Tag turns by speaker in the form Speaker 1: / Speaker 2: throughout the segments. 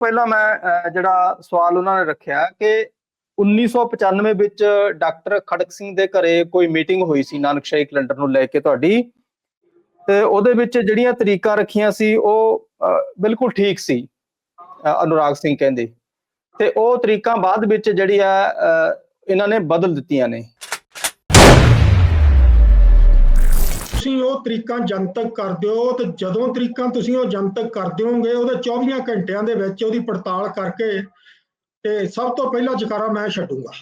Speaker 1: ਪਹਿਲਾਂ ਮੈਂ ਜਿਹੜਾ ਸਵਾਲ ਉਹਨਾਂ ਨੇ ਰੱਖਿਆ ਕਿ 1995 ਵਿੱਚ ਡਾਕਟਰ ਖੜਕ ਸਿੰਘ ਦੇ ਘਰੇ ਕੋਈ ਮੀਟਿੰਗ ਹੋਈ ਸੀ ਨਾਨਕਸ਼ਾਹੀ ਕੈਲੰਡਰ ਨੂੰ ਲੈ ਕੇ ਤੁਹਾਡੀ? ਤੇ ਉਹਦੇ ਵਿੱਚ ਜਿਹੜੀਆਂ ਤਰੀਕਾਂ ਰੱਖੀਆਂ ਸੀ ਉਹ ਬਿਲਕੁਲ ਠੀਕ ਸੀ ਅਨੁਰਾਗ ਸਿੰਘ ਕਹਿੰਦੇ। ਤੇ ਉਹ ਤਰੀਕਾਂ ਬਾਅਦ ਵਿੱਚ ਜਿਹੜੀ ਆ ਅਹ, ਇਹਨਾਂ ਨੇ ਬਦਲ ਦਿੱਤੀਆਂ ਨੇ।
Speaker 2: ਤੁਸੀਂ ਉਹ ਤਰੀਕਾਂ ਜਨਤਕ ਕਰ ਦਿਓ ਤੇ ਜਦੋਂ ਤਰੀਕਾਂ ਤੁਸੀਂ ਉਹ ਜਨਤਕ ਕਰ ਦਿਓਗੇ ਉਹਦੇ 24 ਘੰਟਿਆਂ ਦੇ ਵਿੱਚ ਉਹਦੀ ਪੜਤਾਲ ਕਰਕੇ ਤੇ ਸਭ ਤੋਂ ਪਹਿਲਾਂ ਜਕਾਰਾ ਮੈਂ ਛੱਡੂੰਗਾ।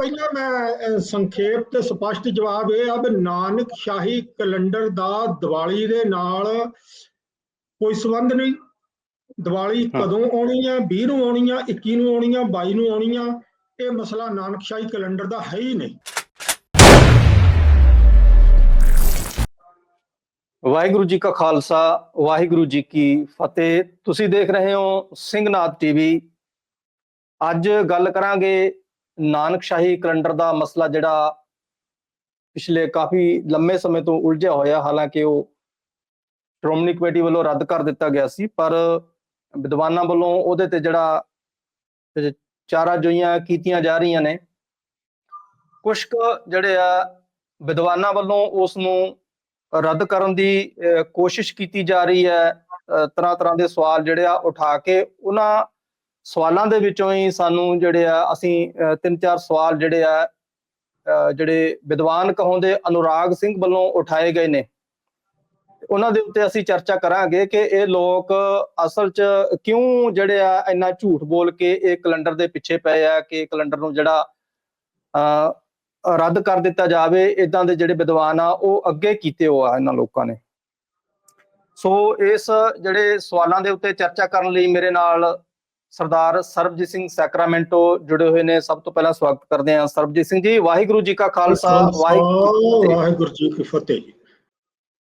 Speaker 2: ਪਹਿਲਾਂ ਮੈਂ ਸੰਖੇਪ ਤੇ ਸਪਸ਼ਟ ਜਵਾਬ ਇਹ ਆ ਵੀ ਨਾਨਕ ਸ਼ਾਹੀ ਕੈਲੰਡਰ ਦਾ ਦੀਵਾਲੀ ਦੇ ਨਾਲ ਕੋਈ ਸੰਬੰਧ ਨਹੀਂ। ਦੀਵਾਲੀ
Speaker 1: ਹਾਂ।
Speaker 2: ਕਦੋਂ ਆਉਣੀ ਆ? 20 ਨੂੰ ਆਉਣੀ ਆ? 21 ਨੂੰ ਆਉਣੀ ਆ? 22 ਨੂੰ ਆਉਣੀ ਆ? ਇਹ ਮਸਲਾ ਨਾਨਕ ਸ਼ਾਹੀ ਕੈਲੰਡਰ ਦਾ ਹੈ ਹੀ ਨਹੀਂ।
Speaker 1: ਵਾਹਿਗੁਰੂ ਜੀ ਕਾ ਖਾਲਸਾ, ਵਾਹਿਗੁਰੂ ਜੀ ਕੀ ਫਤਿਹ। ਤੁਸੀਂ ਦੇਖ ਰਹੇ ਹੋ ਸਿੰਘਨਾਥ ਟੀਵੀ। ਅੱਜ ਗੱਲ ਕਰਾਂਗੇ ਨਾਨਕਸ਼ਾਹੀ ਕੈਲੰਡਰ ਦਾ ਮਸਲਾ, ਜਿਹੜਾ ਪਿਛਲੇ ਕਾਫੀ ਲੰਮੇ ਸਮੇਂ ਤੋਂ ਉਲਝਿਆ ਹੋਇਆ, ਹਾਲਾਂਕਿ ਉਹ ਸ਼੍ਰੋਮਣੀ ਕਮੇਟੀ ਵੱਲੋਂ ਰੱਦ ਕਰ ਦਿੱਤਾ ਗਿਆ ਸੀ, ਪਰ ਵਿਦਵਾਨਾਂ ਵੱਲੋਂ ਉਹਦੇ ਤੇ ਜਿਹੜਾ ਤੇ ਚਾਰਾ ਜੋਈਆਂ ਕੀਤੀਆਂ ਜਾ ਰਹੀਆਂ ਨੇ। ਕੁਝ ਕੁ ਜਿਹੜੇ ਆ, ਵਿਦਵਾਨਾਂ ਵੱਲੋਂ ਉਸ ਨੂੰ ਰੱਦ ਕਰਨ ਦੀ ਕੋਸ਼ਿਸ਼ ਕੀਤੀ ਜਾ ਰਹੀ ਹੈ। ਤਰ੍ਹਾਂ ਤਰ੍ਹਾਂ ਦੇ ਸਵਾਲ ਜਿਹੜੇ ਆ ਉਠਾ ਕੇ ਉਹਨਾਂ ਸਵਾਲਾਂ ਦੇ ਵਿੱਚੋਂ ਹੀ ਸਾਨੂੰ ਜਿਹੜੇ ਆ ਅਸੀਂ ਤਿੰਨ ਚਾਰ ਸਵਾਲ ਜਿਹੜੇ ਆ ਜਿਹੜੇ ਵਿਦਵਾਨ ਕਹਾਉਂਦੇ ਅਨੁਰਾਗ ਸਿੰਘ ਵੱਲੋਂ ਉਠਾਏ ਗਏ ਨੇ। ਉਹਨਾਂ ਦੇ ਉੱਤੇ ਅਸੀਂ ਚਰਚਾ ਕਰਾਂਗੇ ਕਿ ਇਹ ਲੋਕ ਅਸਲ 'ਚ ਕਿਉਂ ਜਿਹੜੇ ਆ ਇੰਨਾ ਝੂਠ ਬੋਲ ਕੇ ਇਹ ਕੈਲੰਡਰ ਦੇ ਪਿੱਛੇ ਪਏ ਆ ਕਿ ਕੈਲੰਡਰ ਨੂੰ ਜਿਹੜਾ ਅਹ, ਰੱਦ ਕਰ ਦਿੱਤਾ ਜਾਵੇ ਇਦਾਂ ਦੇ ਜਿਹੜੇ ਵਿਦਵਾਨ ਆ ਉਹ ਅੱਗੇ ਕੀਤੇ ਹੋ ਆ ਇਹਨਾਂ ਲੋਕਾਂ ਨੇ। ਸੋ ਇਸ ਜਿਹੜੇ ਸਵਾਲਾਂ ਦੇ ਉੱਤੇ ਚਰਚਾ ਕਰਨ ਲਈ ਮੇਰੇ ਨਾਲ ਸਰਦਾਰ ਸਰਬਜੀਤ ਸਿੰਘ ਸੈਕਰਾਮੈਂਟੋ ਜੁੜੇ ਹੋਏ ਨੇ। ਸਭ ਤੋਂ ਪਹਿਲਾਂ ਸਵਾਗਤ ਕਰਦੇ ਹਾਂ ਸਰਬਜੀਤ ਸਿੰਘ ਜੀ। ਵਾਹਿਗੁਰੂ ਜੀ ਕਾ ਖਾਲਸਾ ਵਾਹਿਗੁਰੂ ਜੀ ਕੀ ਫਤਿਹ।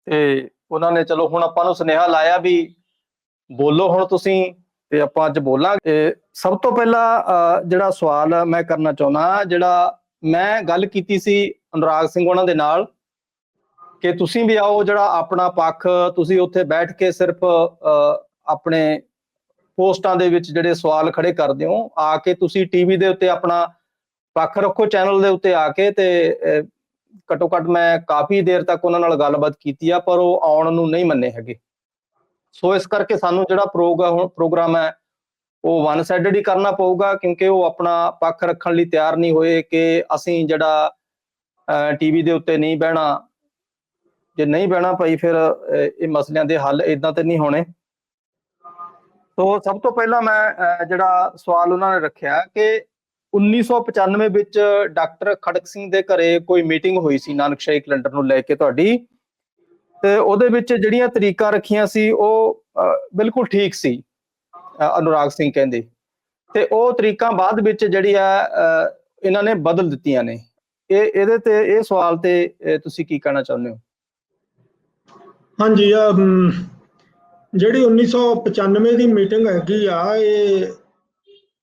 Speaker 1: ਤੇ ਉਹਨਾਂ ਨੇ ਚਲੋ ਹੁਣ ਆਪਾਂ ਨੂੰ ਸੁਨੇਹਾ ਲਾਇਆ ਵੀ ਬੋਲੋ ਹੁਣ ਤੁਸੀਂ ਤੇ ਆਪਾਂ ਅੱਜ ਬੋਲਾਂਗੇ। ਸਭ ਤੋਂ ਪਹਿਲਾਂ ਜਿਹੜਾ ਸਵਾਲ ਮੈਂ ਕਰਨਾ ਚਾਹੁੰਦਾ ਜਿਹੜਾ ਮੈਂ ਗੱਲ ਕੀਤੀ ਸੀ ਅਨੁਰਾਗ ਸਿੰਘ ਉਹਨਾਂ ਦੇ ਨਾਲ ਕਿ ਤੁਸੀਂ ਵੀ ਆਓ ਜਿਹੜਾ ਆਪਣਾ ਪੱਖ ਤੁਸੀਂ ਉੱਥੇ ਬੈਠ ਕੇ ਸਿਰਫ ਆਪਣੇ ਪੋਸਟਾਂ ਦੇ ਵਿੱਚ ਜਿਹੜੇ ਸਵਾਲ ਖੜੇ ਕਰਦੇ ਹੋ ਆ ਕੇ ਤੁਸੀਂ ਟੀਵੀ ਦੇ ਉੱਤੇ ਆਪਣਾ ਪੱਖ ਰੱਖੋ ਚੈਨਲ ਦੇ ਉੱਤੇ ਆ ਕੇ ਤੇ ਅਹ, ਘੱਟੋ ਘੱਟ ਮੈਂ ਕਾਫੀ ਦੇਰ ਤੱਕ ਉਹਨਾਂ ਨਾਲ ਗੱਲਬਾਤ ਕੀਤੀ ਆ ਪਰ ਉਹ ਆਉਣ ਨੂੰ ਨਹੀਂ ਮੰਨੇ ਹੈਗੇ। ਸੋ ਇਸ ਕਰਕੇ ਸਾਨੂੰ ਜਿਹੜਾ ਪ੍ਰੋਗਰਾਮ ਪ੍ਰੋਗਰਾਮ ਹੈ ਉਹ ਵਨ ਸਾਈਡਡ ਹੀ ਕਰਨਾ ਪਊਗਾ ਕਿਉਂਕਿ ਉਹ ਆਪਣਾ ਪੱਖ ਰੱਖਣ ਲਈ ਤਿਆਰ ਨਹੀਂ ਹੋਏ ਕਿ ਅਸੀਂ ਜਿਹੜਾ ਟੀਵੀ ਦੇ ਉੱਤੇ ਨਹੀਂ ਬਹਿਣਾ। ਜੇ ਨਹੀਂ ਬਹਿਣਾ ਭਾਈ ਫਿਰ ਇਹ ਮਸਲਿਆਂ ਦੇ ਹੱਲ ਇਦਾਂ ਤੇ ਨਹੀਂ ਹੋਣੇ। ਸੋ ਸਭ ਤੋਂ ਪਹਿਲਾਂ ਮੈਂ ਜਿਹੜਾ ਸਵਾਲ ਉਹਨਾਂ ਨੇ ਰੱਖਿਆ ਕਿ 1995 ਵਿੱਚ ਡਾਕਟਰ ਖੜਕ ਸਿੰਘ ਦੇ ਘਰੇ ਕੋਈ ਮੀਟਿੰਗ ਹੋਈ ਸੀ ਨਾਨਕਸ਼ਾਹੀ ਕੈਲੰਡਰ ਨੂੰ ਲੈ ਕੇ ਤੁਹਾਡੀ? ਤੇ ਉਹਦੇ ਵਿੱਚ ਜਿਹੜੀਆਂ ਤਰੀਕਾਂ ਰੱਖੀਆਂ ਸੀ ਉਹ ਬਿਲਕੁਲ ਠੀਕ ਸੀ। ਅਨੁਰਾਗ ਸਿੰਘ ਕਹਿੰਦੇ। ਤੇ ਉਹ ਤਰੀਕਾਂ ਬਾਅਦ ਵਿੱਚ ਜਿਹੜੀ ਆ ਇਹਨਾਂ ਨੇ ਬਦਲ ਦਿੱਤੀਆਂ ਨੇ। ਇਹ ਇਹਦੇ ਤੇ ਇਹ ਸਵਾਲ ਤੇ ਤੁਸੀਂ ਕੀ ਕਹਿਣਾ ਚਾਹੁੰਦੇ ਹੋ?
Speaker 2: ਹਾਂਜੀ ਅਮ, ਜਿਹੜੀ 1995 ਦੀ ਮੀਟਿੰਗ ਹੈਗੀ ਆ ਇਹ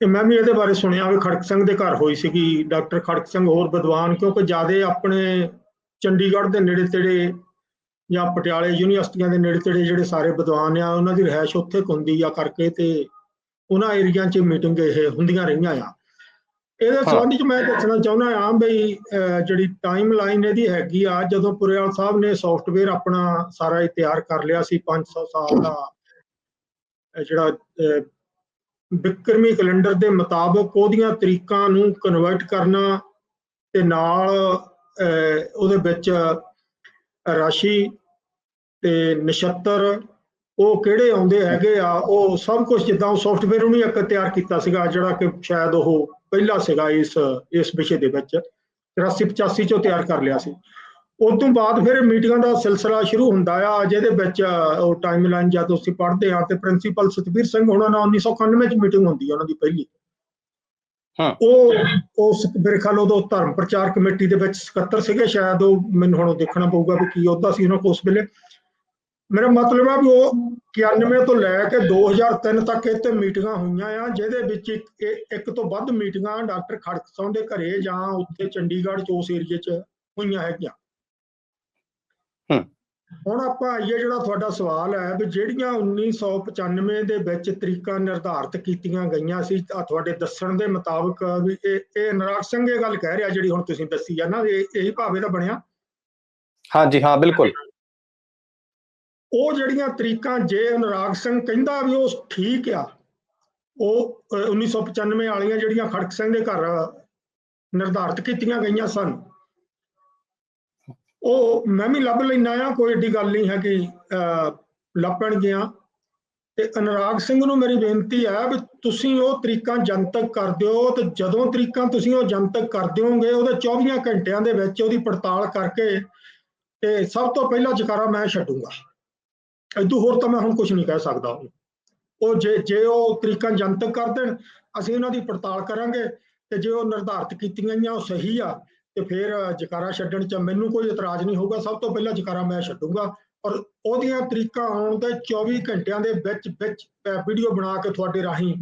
Speaker 2: ਇਹ ਮੈਂ ਵੀ ਇਹਦੇ ਬਾਰੇ ਸੁਣਿਆ ਵੀ ਖੜਕ ਸਿੰਘ ਦੇ ਘਰ ਹੋਈ ਸੀਗੀ ਡਾਕਟਰ ਖੜਕ ਸਿੰਘ ਹੋਰ ਵਿਦਵਾਨ ਕਿਉਂਕਿ ਜ਼ਿਆਦਾ ਆਪਣੇ ਚੰਡੀਗੜ੍ਹ ਦੇ ਨੇੜੇ ਤੇੜੇ ਜਾਂ ਪਟਿਆਲੇ ਯੂਨੀਵਰਸਿਟੀਆਂ ਦੇ ਨੇੜੇ ਤੇੜੇ ਜਿਹੜੇ ਸਾਰੇ ਵਿਦਵਾਨ ਆ ਉਹਨਾਂ ਦੀ ਰਿਹਾਇਸ਼ ਉੱਥੇ ਹੁੰਦੀ ਆ ਕਰਕੇ ਤੇ ਉਹਨਾਂ ਏਰੀਆ 'ਚ ਮੀਟਿੰਗ ਇਹ ਹੁੰਦੀਆਂ ਰਹੀਆਂ ਆ। ਇਹਦੇ ਸੰਬੰਧ 'ਚ ਮੈਂ ਦੱਸਣਾ ਚਾਹੁੰਦਾ ਆ ਬਈ ਜਿਹੜੀ ਟਾਈਮ ਲਾਈਨ ਇਹਦੀ ਹੈਗੀ ਆ ਜਦੋਂ ਪੁਰੇਵਾਲ ਸਾਹਿਬ ਨੇ ਸੌਫਟਵੇਅਰ ਆਪਣਾ ਸਾਰਾ ਇਹ ਤਿਆਰ ਕਰ ਲਿਆ ਸੀ 500 ਸਾਲ ਦਾ ਜਿਹੜਾ ਅਹ, ਬਿਕਰਮੀ ਕੈਲੰਡਰ ਦੇ ਮੁਤਾਬਕ ਉਹਦੀਆਂ ਤਰੀਕਾਂ ਨੂੰ ਕਨਵਰਟ ਕਰਨਾ ਤੇ ਨਾਲ ਉਹਦੇ ਵਿੱਚ ਰਾਸ਼ੀ ਤੇ ਨਛੱਤਰ, ਉਹ ਕਿਹੜੇ ਆਉਂਦੇ ਹੈਗੇ ਆ? ਉਹ ਸਭ ਕੁਝ ਜਿੱਦਾਂ ਉਹ ਸੌਫਟਵੇਅਰ ਉਹਨੇ ਇੱਕ ਤਿਆਰ ਕੀਤਾ ਸੀਗਾ, ਜਿਹੜਾ ਕਿ ਸ਼ਾਇਦ ਉਹ ਪਹਿਲਾ ਸੀਗਾ ਇਸ ਇਸ ਵਿਸ਼ੇ ਦੇ ਵਿੱਚ। 83 85 ਚੋਂ ਤਿਆਰ ਕਰ ਲਿਆ ਸੀ। ਉਸ ਤੋਂ ਬਾਅਦ ਫਿਰ ਮੀਟਿੰਗਾਂ ਦਾ ਸਿਲਸਿਲਾ ਸ਼ੁਰੂ ਹੁੰਦਾ ਆ, ਜਿਹਦੇ ਵਿੱਚ ਉਹ ਟਾਈਮਲਾਈਨ ਜਦ ਅਸੀਂ ਪੜ੍ਹਦੇ ਆ, ਤੇ ਪ੍ਰਿੰਸੀਪਲ ਸਤਵੀਰ ਸਿੰਘ ਉਹਨਾਂ ਨਾਲ 1991 ਚ ਮੀਟਿੰਗ ਹੁੰਦੀ ਆ ਉਹਨਾਂ ਦੀ ਪਹਿਲੀ। ਉਹ ਉਸ ਮੇਰੇ ਖਿਆਲ ਉਦੋਂ ਧਰਮ ਪ੍ਰਚਾਰ ਕਮੇਟੀ ਦੇ ਵਿੱਚ ਸਕੱਤਰ ਸੀਗੇ, ਸ਼ਾਇਦ ਉਹ ਮੈਨੂੰ ਹੁਣ ਦੇਖਣਾ ਪਊਗਾ ਵੀ ਕੀ ਅਹੁਦਾ ਸੀ, ਉਹਨਾਂ ਕੋਲ ਉਸ ਵੇਲੇ। ਮੇਰਾ ਮਤਲਬ ਹੈ ਵੀ ਉਹ 91 ਤੋਂ ਲੈ ਕੇ 2003 ਤੱਕ ਇੱਥੇ ਮੀਟਿੰਗਾਂ ਹੋਈਆਂ ਆ, ਜਿਹਦੇ ਵਿੱਚ ਇੱਕ ਤੋਂ ਵੱਧ ਮੀਟਿੰਗਾਂ ਡਾਕਟਰ ਖੜਕਸੋਂ ਦੇ ਘਰੇ ਜਾਂ ਉੱਥੇ ਚੰਡੀਗੜ੍ਹ ਚ ਉਸ ਏਰੀਏ 'ਚ ਹੋਈਆਂ ਹੈਗੀਆਂ। ਹੁਣ ਆਪਾਂ ਆਈਏ ਜਿਹੜਾ ਤੁਹਾਡਾ ਸਵਾਲ ਹੈ ਵੀ ਜਿਹੜੀਆਂ 1995 ਦੇ ਵਿੱਚ ਤਰੀਕਾਂ ਨਿਰਧਾਰਤ ਕੀਤੀਆਂ ਗਈਆਂ ਸੀ ਤੁਹਾਡੇ ਦੱਸਣ ਦੇ ਮੁਤਾਬਕ ਵੀ ਇਹ ਇਹ ਨਰਾਗ ਸਿੰਘ ਇਹ ਗੱਲ ਕਹਿ ਰਿਹਾ ਜਿਹੜੀ ਹੁਣ ਤੁਸੀਂ ਦੱਸੀ ਆ ਨਾ ਇਹ ਇਹੀ ਭਾਵੇਂ ਦਾ ਬਣਿਆ?
Speaker 1: ਹਾਂਜੀ ਹਾਂ ਬਿਲਕੁਲ।
Speaker 2: ਉਹ ਜਿਹੜੀਆਂ ਤਰੀਕਾਂ ਜੇ ਅਨੁਰਾਗ ਸਿੰਘ ਕਹਿੰਦਾ ਵੀ ਉਹ ਠੀਕ ਆ ਉਹ ਅਹ, 1995 ਵਾਲੀਆਂ ਜਿਹੜੀਆਂ ਖੜਕ ਸਿੰਘ ਦੇ ਘਰ ਨਿਰਧਾਰਤ ਕੀਤੀਆਂ ਗਈਆਂ ਸਨ ਉਹ ਮੈਂ ਵੀ ਲੱਭ ਲੈਣਾ ਆ ਕੋਈ ਏਡੀ ਗੱਲ ਨਹੀਂ ਹੈ ਕਿ ਅਹ, ਲੱਭਣ ਗਿਆ ਤੇ ਅਨੁਰਾਗ ਸਿੰਘ ਨੂੰ ਮੇਰੀ ਬੇਨਤੀ ਹੈ ਵੀ ਤੁਸੀਂ ਉਹ ਤਰੀਕਾਂ ਜਨਤਕ ਕਰ ਦਿਓ ਤੇ ਜਦੋਂ ਤਰੀਕਾਂ ਤੁਸੀਂ ਉਹ ਜਨਤਕ ਕਰ ਦਿਓਗੇ ਉਹਦੇ 24 ਘੰਟਿਆਂ ਦੇ ਵਿੱਚ ਉਹਦੀ ਪੜਤਾਲ ਕਰਕੇ ਤੇ ਸਭ ਤੋਂ ਪਹਿਲਾਂ ਜਕਾਰਾ ਮੈਂ ਛੱਡੂੰਗਾ। ਇਦੋਂ ਹੋਰ ਤਾਂ ਮੈਂ ਹੁਣ ਕੁਝ ਨਹੀਂ ਕਹਿ ਸਕਦਾ। ਉਹ ਜੇ ਜੇ ਉਹ ਤਰੀਕਾਂ ਜਨਤਕ ਕਰ ਦੇਣ ਅਸੀਂ ਉਹਨਾਂ ਦੀ ਪੜਤਾਲ ਕਰਾਂਗੇ ਤੇ ਜੇ ਉਹ ਨਿਰਧਾਰਤ ਕੀਤੀਆਂ ਗਈਆਂ ਉਹ ਸਹੀ ਆ। ਤੇ ਫਿਰ ਜਕਾਰਾ ਛੱਡਣ ਚ ਮੈਨੂੰ ਕੋਈ ਇਤਰਾਜ਼ ਨਹੀਂ ਹੋਊਗਾ। ਸਭ ਤੋਂ ਪਹਿਲਾਂ ਜਕਾਰਾ ਮੈਂ ਛੱਡੂੰਗਾ। ਔਰ ਉਹਦੀਆਂ ਤਰੀਕਾਂ ਆਉਣ ਦੇ 24 ਘੰਟਿਆਂ ਦੇ ਵਿੱਚ ਵਿੱਚ ਵੀਡੀਓ ਬਣਾ ਕੇ ਤੁਹਾਡੇ ਰਾਹੀਂ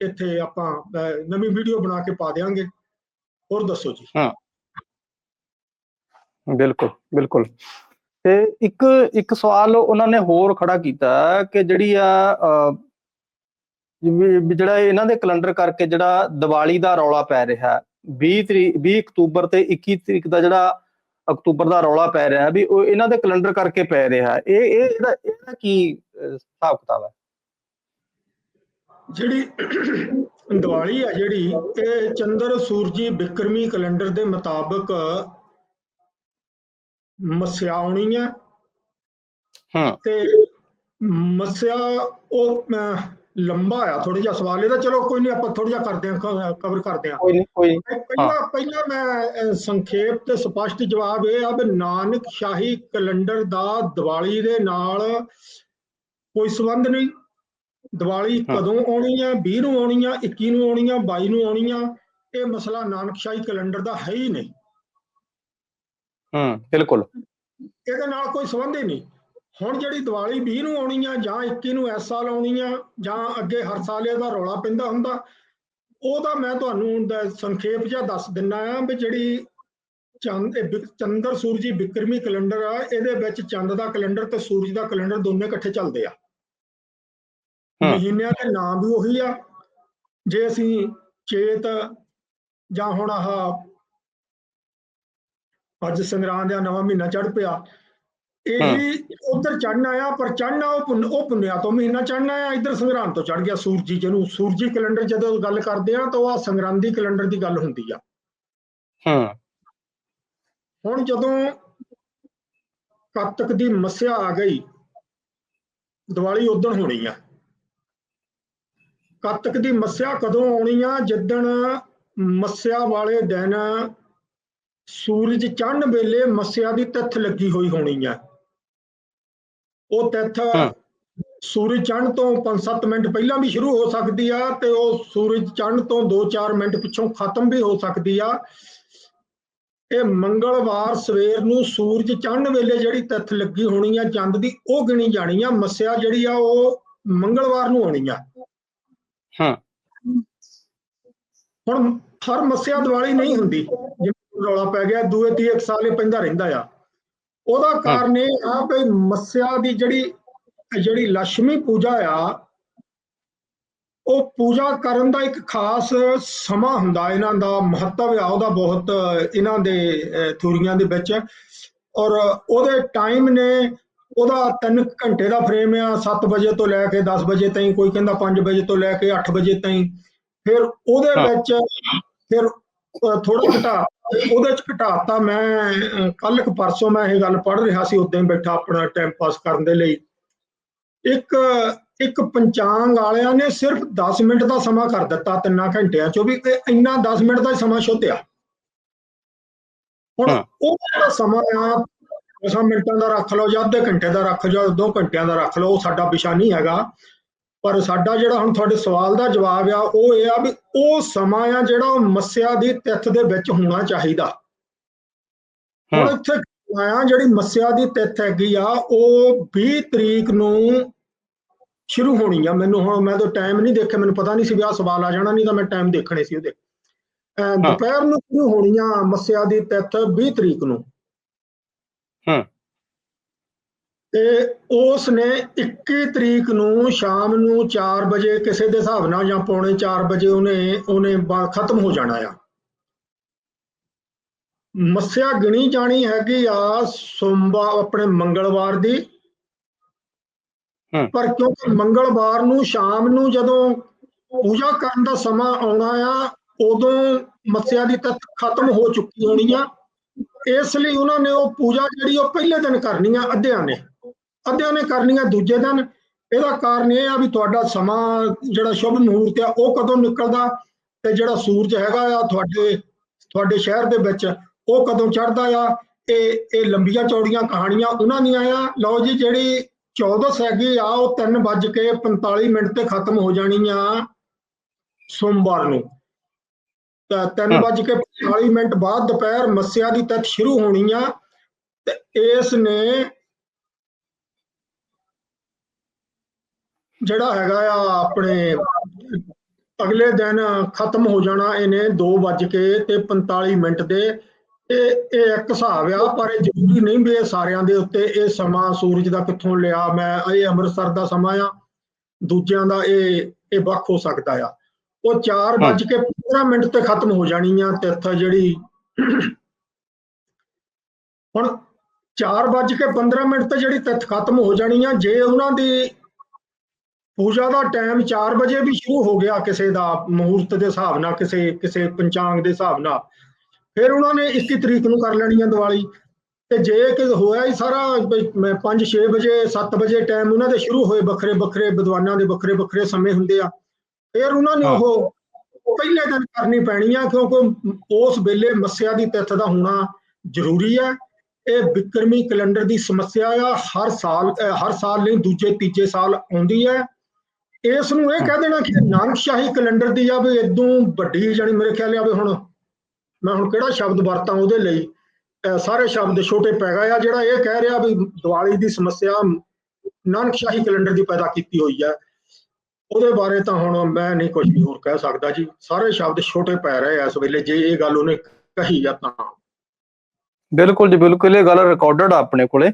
Speaker 2: ਇੱਥੇ ਆਪਾਂ ਨਵੀਂ ਵੀਡੀਓ ਬਣਾ ਕੇ ਪਾ ਦੇਵਾਂਗੇ ਹੋਰ ਦੱਸੋ ਜੀ।
Speaker 1: ਬਿਲਕੁਲ ਬਿਲਕੁਲ। ਤੇ ਇੱਕ ਇੱਕ ਸਵਾਲ ਉਹਨਾਂ ਨੇ ਹੋਰ ਖੜਾ ਕੀਤਾ ਕਿ ਜਿਹੜੀ ਆ ਜਿਹੜਾ ਇਹਨਾਂ ਦੇ ਕੈਲੰਡਰ ਕਰਕੇ ਜਿਹੜਾ ਦੀਵਾਲੀ ਦਾ ਰੌਲਾ ਪੈ ਰਿਹਾ 20 ਤਰੀਕ 20 ਅਕਤੂਬਰ ਤੇ 21 ਤਰੀਕ ਦਾ ਜਿਹੜਾ ਅਕਤੂਬਰ ਦਾ ਰੌਲਾ ਪੈ ਰਿਹਾ ਵੀ ਉਹ ਇਹਨਾਂ ਦੇ ਕੈਲੰਡਰ ਕਰਕੇ ਪੈ ਰਿਹਾ। ਇਹ ਇਹ ਇਹਦਾ ਇਹਦਾ ਕੀ ਹਿਸਾਬ ਕਿਤਾਬ ਹੈ?
Speaker 2: ਜਿਹੜੀ ਦੀਵਾਲੀ ਹੈ ਜਿਹੜੀ ਇਹ ਚੰਦਰ ਸੂਰਜੀ ਬਿਕਰਮੀ ਕੈਲੰਡਰ ਦੇ ਮੁਤਾਬਕ ਮੱਸਿਆ ਆਉਣੀ ਹੈ।
Speaker 1: ਹੂੰ
Speaker 2: ਤੇ ਮੱਸਿਆ ਉਹ ਲੰਬਾ ਆ ਥੋੜਾ ਜਿਹਾ ਸਵਾਲ ਇਹਦਾ ਚਲੋ ਕੋਈ ਨਹੀਂ ਆਪਾਂ ਥੋੜਾ ਜਿਹਾ ਕਰਦੇ ਹਾਂ ਕਵਰ ਕਰਦੇ ਹਾਂ।
Speaker 1: ਕੋਈ ਨਹੀਂ ਕੋਈ।
Speaker 2: ਪਹਿਲਾਂ ਪਹਿਲਾਂ ਮੈਂ ਸੰਖੇਪ ਤੇ ਸਪਸ਼ਟ ਜਵਾਬ ਇਹ ਆ ਵੀ ਨਾਨਕ ਸ਼ਾਹੀ ਕੈਲੰਡਰ ਦਾ ਦੀਵਾਲੀ ਦੇ ਨਾਲ ਕੋਈ ਸੰਬੰਧ ਨਹੀਂ। ਦੀਵਾਲੀ। ਕਦੋਂ ਆਉਣੀ ਆ 20 ਨੂੰ ਆਉਣੀ ਆ 21 ਨੂੰ ਆਉਣੀ ਆ 22 ਨੂੰ ਆਉਣੀ ਆ ਇਹ ਮਸਲਾ ਨਾਨਕ ਸ਼ਾਹੀ ਕੈਲੰਡਰ ਦਾ ਹੈ ਹੀ ਨਹੀਂ।
Speaker 1: ਹੂੰ ਬਿਲਕੁਲ।
Speaker 2: ਇਹਦੇ ਨਾਲ ਕੋਈ ਸੰਬੰਧ ਹੀ ਨਹੀਂ। ਹੁਣ ਜਿਹੜੀ ਦੀਵਾਲੀ 20 ਨੂੰ ਆਉਣੀ ਆ ਜਾਂ 21 ਨੂੰ ਇਸ ਸਾਲ ਆਉਣੀ ਆ ਜਾਂ ਅੱਗੇ ਹਰ ਸਾਲ ਇਹਦਾ ਰੌਲਾ ਪੈਂਦਾ ਹੁੰਦਾ ਉਹਦਾ ਮੈਂ ਤੁਹਾਨੂੰ ਸੰਖੇਪ ਜਿਹਾ ਦੱਸ ਦਿੰਨਾ ਆ ਵੀ ਜਿਹੜੀ ਚੰਦ ਚੰਦਰ ਸੂਰਜੀ ਬਿਕਰਮੀ ਕੈਲੰਡਰ ਆ ਇਹਦੇ ਵਿੱਚ ਚੰਦ ਦਾ ਕੈਲੰਡਰ ਤੇ ਸੂਰਜ ਦਾ ਕੈਲੰਡਰ ਦੋਨੇ ਇਕੱਠੇ ਚੱਲਦੇ ਆ। ਮਹੀਨਿਆਂ ਦੇ ਨਾਮ ਵੀ ਉਹੀ ਆ ਜੇ ਅਸੀਂ ਚੇਤ ਜਾਂ ਹੁਣ ਆਹ ਅੱਜ ਸੰਗਰਾਂਦ ਦਾ ਨਵਾਂ ਮਹੀਨਾ ਚੜ ਪਿਆ ਇਹ ਉਧਰ ਚੜਨਾ ਆ ਪਰ ਚੜਨਾ ਉਹ ਉਹ ਪੁੰਨਿਆ ਤੋਂ ਮਹੀਨਾ ਚੜਨਾ ਆ ਇਧਰ ਸੰਗਰਾਂਦ ਤੋਂ ਚੜ ਗਿਆ ਸੂਰਜੀ ਜਿਹਨੂੰ ਸੂਰਜੀ ਕੈਲੰਡਰ ਜਦੋਂ ਗੱਲ ਕਰਦੇ ਆ ਤਾਂ ਉਹ ਆ ਸੰਗਰਾਂਦੀ ਕੈਲੰਡਰ ਦੀ ਗੱਲ ਹੁੰਦੀ ਆ।
Speaker 1: ਹੂੰ।
Speaker 2: ਹੁਣ ਜਦੋਂ ਕੱਤਕ ਦੀ ਮੱਸਿਆ ਆ ਗਈ ਦੀਵਾਲੀ ਉਦੋਂ ਹੋਣੀ ਆ। ਕੱਤਕ ਦੀ ਮੱਸਿਆ ਕਦੋਂ ਆਉਣੀ ਆ? ਜਿੱਦਣ ਮੱਸਿਆ ਵਾਲੇ ਦਿਨ ਸੂਰਜ ਚੜ੍ਹਨ ਵੇਲੇ ਮੱਸਿਆ ਦੀ ਤਿੱਥ ਲੱਗੀ ਹੋਈ ਹੋਣੀ ਆ। ਉਹ ਤਿੱਥ। ਸੂਰਜ ਚੜ੍ਹਨ ਤੋਂ 5-7 ਮਿੰਟ ਪਹਿਲਾਂ ਵੀ ਸ਼ੁਰੂ ਹੋ ਸਕਦੀ ਆ ਤੇ ਉਹ ਸੂਰਜ ਚੜ੍ਹਨ ਤੋਂ 2-4 ਮਿੰਟ ਪਿੱਛੋਂ ਖਤਮ ਵੀ ਹੋ ਸਕਦੀ ਆ। ਇਹ ਮੰਗਲਵਾਰ ਸਵੇਰ ਨੂੰ ਸੂਰਜ ਚੜ੍ਹਨ ਵੇਲੇ ਜਿਹੜੀ ਤਿੱਥ ਲੱਗੀ ਹੋਣੀ ਆ ਚੰਦ ਦੀ ਉਹ ਗਿਣੀ ਜਾਣੀ ਆ। ਮੱਸਿਆ ਜਿਹੜੀ ਆ ਉਹ ਮੰਗਲਵਾਰ ਨੂੰ ਆਉਣੀ ਆ।
Speaker 1: ਹਾਂ।
Speaker 2: ਹੁਣ ਹਰ ਮੱਸਿਆ ਦੀਵਾਲੀ ਨਹੀਂ ਹੁੰਦੀ। ਜਿਵੇਂ ਰੌਲਾ ਪੈ ਗਿਆ ਦੂਏ ਤੀਏ ਇੱਕ ਸਾਲ ਪੈਂਦਾ ਰਹਿੰਦਾ ਆ। ਉਹਦਾ ਕਾਰਨ ਇਹ ਆ ਵੀ ਮੱਸਿਆ ਦੀ ਜਿਹੜੀ ਜਿਹੜੀ ਲక్ష్ਮੀ ਪੂਜਾ ਆ ਉਹ ਪੂਜਾ ਕਰਨ ਦਾ ਇੱਕ ਖਾਸ ਸਮਾਂ ਹੁੰਦਾ ਇਹਨਾਂ ਦਾ ਮਹੱਤਵ ਆ ਉਹਦਾ ਬਹੁਤ ਇਹਨਾਂ ਦੇ ਥਿਊਰੀਆਂ ਦੇ ਵਿੱਚ। ਔਰ ਉਹਦੇ ਟਾਈਮ ਨੇ ਉਹਦਾ 3 ਘੰਟੇ ਦਾ ਫਰੇਮ ਆ 7 ਵਜੇ ਤੋਂ ਲੈ ਕੇ 10 ਵਜੇ ਤਾਈਂ ਕੋਈ ਕਹਿੰਦਾ 5 ਵਜੇ ਤੋਂ ਲੈ ਕੇ 8 ਵਜੇ ਤਾਈਂ। ਫਿਰ ਉਹਦੇ। ਵਿੱਚ ਫਿਰ ਥੋੜਾ ਘਟਾ ਉਹਦੇ ਚ ਘਟਾਤਾ ਮੈਂ ਕੱਲ ਕੁ ਪਰਸੋਂ ਮੈਂ ਇਹ ਗੱਲ ਪੜ੍ਹ ਰਿਹਾ ਸੀ ਉਦੋਂ ਬੈਠਾ ਆਪਣਾ ਟਾਈਮ ਪਾਸ ਕਰਨ ਦੇ ਲਈ। ਇੱਕ ਇੱਕ ਪੰਚਾਂਗ ਵਾਲਿਆਂ ਨੇ ਸਿਰਫ 10 ਮਿੰਟ ਦਾ ਸਮਾਂ ਕਰ ਦਿੱਤਾ ਤਿੰਨਾਂ ਘੰਟਿਆਂ ਚੋਂ ਵੀ ਇੰਨਾ 10 ਮਿੰਟ ਦਾ ਹੀ ਸਮਾਂ ਸ਼ੁੱਧਿਆ। ਹੁਣ। ਉਹ ਜਿਹੜਾ ਸਮਾਂ ਆ 10 ਮਿੰਟਾਂ ਦਾ ਰੱਖ ਲਓ ਜਾਂ ਅੱਧੇ ਘੰਟੇ ਦਾ ਰੱਖ ਲਓ 2 ਘੰਟਿਆਂ ਦਾ ਰੱਖ ਲਓ ਉਹ ਸਾਡਾ ਵਿਸ਼ਾ ਨਹੀਂ ਹੈਗਾ। ਪਰ ਸਾਡਾ ਜਿਹੜਾ ਹੁਣ ਤੁਹਾਡੇ ਸਵਾਲ ਦਾ ਜਵਾਬ ਆ ਉਹ ਇਹ ਆ ਵੀ ਉਹ ਸਮਾਂ ਆ ਜਿਹੜਾ ਉਹ ਮੱਸਿਆ ਦੀ ਤਿੱਥ ਦੇ ਵਿੱਚ ਹੋਣਾ ਚਾਹੀਦਾ। ਹੁਣ। ਇੱਥੇ ਆਇਆ ਜਿਹੜੀ ਮੱਸਿਆ ਦੀ ਤਿੱਥ ਹੈਗੀ ਆ ਉਹ 20 ਤਰੀਕ ਨੂੰ ਸ਼ੁਰੂ ਹੋਣੀ ਆ। ਮੈਨੂੰ ਹੁਣ ਮੈਂ ਤਾਂ ਟਾਈਮ ਨਹੀਂ ਦੇਖਿਆ ਮੈਨੂੰ ਪਤਾ ਨਹੀਂ ਸੀ ਵੀ ਆਹ ਸਵਾਲ ਆ ਜਾਣਾ ਨਹੀਂ ਤਾਂ ਮੈਂ ਟਾਈਮ ਦੇਖਣੇ ਸੀ ਉਹਦੇ। ਦੁਪਹਿਰ ਨੂੰ ਸ਼ੁਰੂ ਹੋਣੀ ਆ ਮੱਸਿਆ ਦੀ ਤਿੱਥ 20 ਤਰੀਕ ਨੂੰ।
Speaker 1: ਹਮ।
Speaker 2: ਤੇ ਉਸ ਨੇ 21 ਤਰੀਕ ਨੂੰ ਸ਼ਾਮ ਨੂੰ 4 ਵਜੇ ਕਿਸੇ ਦੇ ਹਿਸਾਬ ਨਾਲ ਜਾਂ ਪੌਣੇ 4 ਵਜੇ ਉਹਨੇ ਉਹਨੇ ਖਤਮ ਹੋ ਜਾਣਾ ਆ। ਮੱਸਿਆ ਗਿਣੀ ਜਾਣੀ ਹੈਗੀ ਆ ਸੋਮਵਾਰ ਆਪਣੇ ਮੰਗਲਵਾਰ ਦੀ। ਪਰ ਕਿਉਂਕਿ ਮੰਗਲਵਾਰ ਨੂੰ ਸ਼ਾਮ ਨੂੰ ਜਦੋਂ ਪੂਜਾ ਕਰਨ ਦਾ ਸਮਾਂ ਆਉਣਾ ਆ ਉਦੋਂ ਮੱਸਿਆ ਦੀ ਤੱਤ ਖਤਮ ਹੋ ਚੁੱਕੀ ਹੋਣੀ ਆ। ਇਸ ਲਈ ਉਹਨਾਂ ਨੇ ਉਹ ਪੂਜਾ ਜਿਹੜੀ ਉਹ ਪਹਿਲੇ ਦਿਨ ਕਰਨੀ ਆ ਅੱਧਿਆਂ ਨੇ। ਅੱਧਿਆਂ ਨੇ ਕਰਨੀ ਆ ਦੂਜੇ ਦਿਨ। ਇਹਦਾ ਕਾਰਨ ਇਹ ਆ ਵੀ ਤੁਹਾਡਾ ਸਮਾਂ ਜਿਹੜਾ ਸ਼ੁਭ ਮਹੂਰਤ ਆ ਉਹ ਕਦੋਂ ਨਿਕਲਦਾ ਤੇ ਜਿਹੜਾ ਸੂਰਜ ਹੈਗਾ ਆ ਤੁਹਾਡੇ ਤੁਹਾਡੇ ਸ਼ਹਿਰ ਦੇ ਵਿੱਚ ਉਹ ਕਦੋਂ ਚੜ੍ਹਦਾ ਆ? ਇਹ ਇਹ ਲੰਬੀਆਂ ਚੌੜੀਆਂ ਕਹਾਣੀਆਂ ਉਹਨਾਂ ਦੀਆਂ ਆ। ਲਓ ਜੀ ਜਿਹੜੀ 14 ਹੈਗੀ ਆ ਉਹ 3:45 ਮਿੰਟ ਤੇ ਖਤਮ ਹੋ ਜਾਣੀ ਆ ਸੋਮਵਾਰ ਨੂੰ। ਤਾਂ 3:45 ਮਿੰਟ ਬਾਅਦ ਦੁਪਹਿਰ ਮੱਸਿਆ ਦੀ ਤੱਕ ਸ਼ੁਰੂ ਹੋਣੀ ਆ ਤੇ ਇਸ ਨੇ ਜਿਹੜਾ ਹੈਗਾ ਆ ਆਪਣੇ ਅਗਲੇ ਦਿਨ ਖਤਮ ਹੋ ਜਾਣਾ ਇਹਨੇ 2 ਕੇ ਤੇ 45 ਮਿੰਟ ਦੇ। ਇਹ ਇਹ ਇੱਕ ਹਿਸਾਬ ਆ ਪਰ ਇਹ ਜ਼ਰੂਰੀ ਨਹੀਂ ਵੀ ਇਹ ਸਾਰਿਆਂ ਦੇ ਉੱਤੇ ਇਹ ਸਮਾਂ ਸੂਰਜ ਦਾ ਕਿੱਥੋਂ ਲਿਆ ਮੈਂ ਇਹ ਅੰਮ੍ਰਿਤਸਰ ਦਾ ਸਮਾਂ ਆ ਦੂਜਿਆਂ ਦਾ ਇਹ ਇਹ ਵੱਖ ਹੋ ਸਕਦਾ ਆ। ਉਹ 4 ਵੱਜ ਕੇ 15 ਮਿੰਟ ਤੇ ਖਤਮ ਹੋ ਜਾਣੀ ਆ ਤਿਰਥ ਜਿਹੜੀ। ਹੁਣ 4 ਵੱਜ ਕੇ 15 ਮਿੰਟ ਤੇ ਜਿਹੜੀ ਤਿਰਥ ਖਤਮ ਹੋ ਜਾਣੀ ਆ ਜੇ ਉਹਨਾਂ ਦੀ ਪੂਜਾ ਦਾ ਟਾਈਮ 4 ਵਜੇ ਵੀ ਸ਼ੁਰੂ ਹੋ ਗਿਆ ਕਿਸੇ ਦਾ ਮਹੂਰਤ ਦੇ ਹਿਸਾਬ ਨਾਲ ਕਿਸੇ ਕਿਸੇ ਪੰਚਾਂਗ ਦੇ ਹਿਸਾਬ ਨਾਲ। ਫਿਰ ਉਹਨਾਂ ਨੇ 21 ਤਰੀਕ ਨੂੰ ਕਰ ਲੈਣੀ ਆ ਦੀਵਾਲੀ। ਤੇ ਜੇ ਕਿ ਹੋਇਆ ਹੀ ਸਾਰਾ 5-6 ਵਜੇ 7 ਵਜੇ ਟਾਈਮ ਉਹਨਾਂ ਦੇ ਸ਼ੁਰੂ ਹੋਏ ਵੱਖਰੇ ਵੱਖਰੇ ਵਿਦਵਾਨਾਂ ਦੇ ਵੱਖਰੇ ਵੱਖਰੇ ਸਮੇਂ ਹੁੰਦੇ ਆ। ਫਿਰ ਉਹਨਾਂ ਨੇ
Speaker 1: ਹਾਂ।
Speaker 2: ਉਹ ਪਹਿਲੇ ਦਿਨ ਕਰਨੀ ਪੈਣੀ ਆ ਕਿਉਂਕਿ ਉਸ ਵੇਲੇ ਮੱਸਿਆ ਦੀ ਤਿਥ ਦਾ ਹੋਣਾ ਜ਼ਰੂਰੀ ਹੈ ਇਹ ਵਿਕਰਮੀ ਕੈਲੰਡਰ ਦੀ ਸਮੱਸਿਆ ਆ। ਹਰ ਸਾਲ ਹਰ ਸਾਲ ਨਹੀਂ ਦੂਜੇ ਤੀਜੇ ਸਾਲ ਆਉਂਦੀ ਹੈ ਇਸ ਨੂੰ ਇਹ ਕਹਿ ਦੇਣਾ ਕਿ ਨਾਨਕਸ਼ਾਹੀ ਕੈਲੰਡਰ ਦੀ ਆ ਵੀ ਇਦੋਂ ਵੱਡੀ ਜਾਨੀ ਮੇਰੇ ਖਿਆਲ ਆ ਵੀ ਹੁਣ, ਮੈਂ ਹੁਣ ਕਿਹੜਾ ਸ਼ਬਦ ਵਰਤਾਂ ਉਹਦੇ ਲਈ? ਸਾਰੇ ਸ਼ਬਦ ਛੋਟੇ ਪੈ ਗਏ ਆ, ਜਿਹੜਾ ਇਹ ਕਹਿ ਰਿਹਾ ਵੀ ਦੀਵਾਲੀ ਦੀ ਸਮੱਸਿਆ ਨਾਨਕਸ਼ਾਹੀ ਕੈਲੰਡਰ ਦੀ ਪੈਦਾ ਕੀਤੀ ਹੋਈ ਹੈ ਉਹਦੇ ਬਾਰੇ ਤਾਂ ਹੁਣ ਮੈਂ ਨਹੀਂ ਕੁਝ ਵੀ ਹੋਰ ਕਹਿ ਸਕਦਾ ਜੀ। ਸਾਰੇ ਸ਼ਬਦ ਛੋਟੇ ਪੈ ਰਹੇ ਆ ਇਸ ਵੇਲੇ, ਜੇ ਇਹ ਗੱਲ ਉਹਨੇ ਕਹੀ ਆ ਤਾਂ।
Speaker 1: ਬਿਲਕੁਲ ਜੀ, ਬਿਲਕੁਲ। ਇਹ ਗੱਲ ਰਿਕਾਰਡਡ ਆ ਆਪਣੇ ਕੋਲੇ।